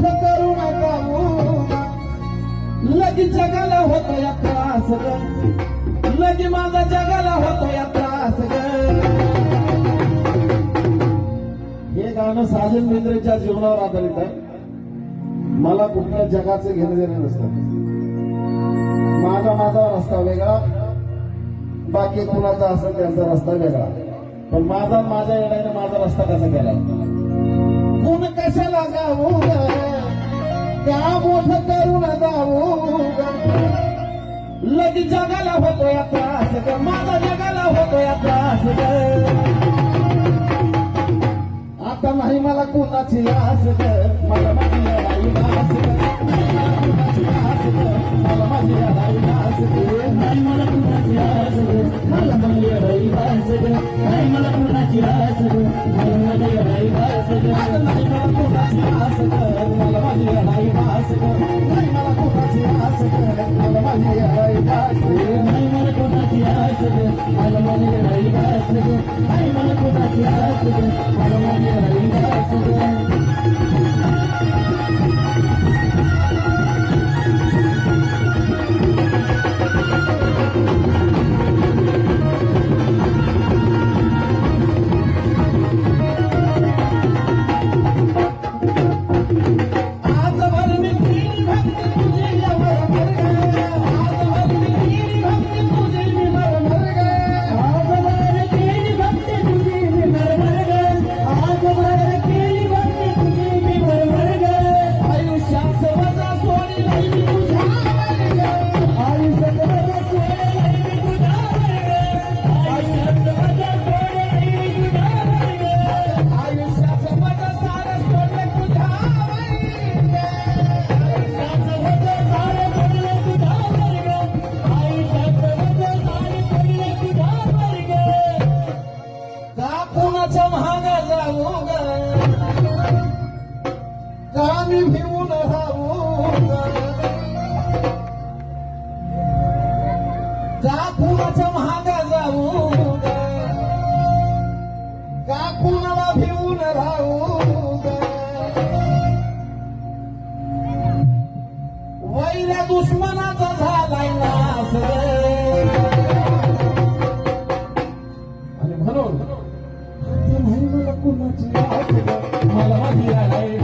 मोठं करू नका हो. लगी जगाला होतो या त्रास ग. लगी माझा जगाला होतो या त्रास ग. हे गाणं साजन मिंद्रेच्या जीवनावर आधारित आहे. मला कुठल्या जगाचं घेणं देणं नसतं. माझा माझा रस्ता वेगळा. बाकी कुणाचा असेल त्यांचा रस्ता वेगळा. पण माझा माझ्या येण्याने माझा रस्ता कसा केला? कोण कशाला गाऊ त्या मोठ करून जाऊ लगी जगाला होतो या त्रास ग माझा जगाला होतो या त्रास ग आता नाही मला कोणाची आस ग मला माझी लढाई भास ग मला माझी लढाई भास ग नाही मला कुणाची आस ग मला माझी लढाई भास ग नाही मला कुणाची आस मला माझी लढाई भास ग longa नाही मला कुणाची मला आधी आलाय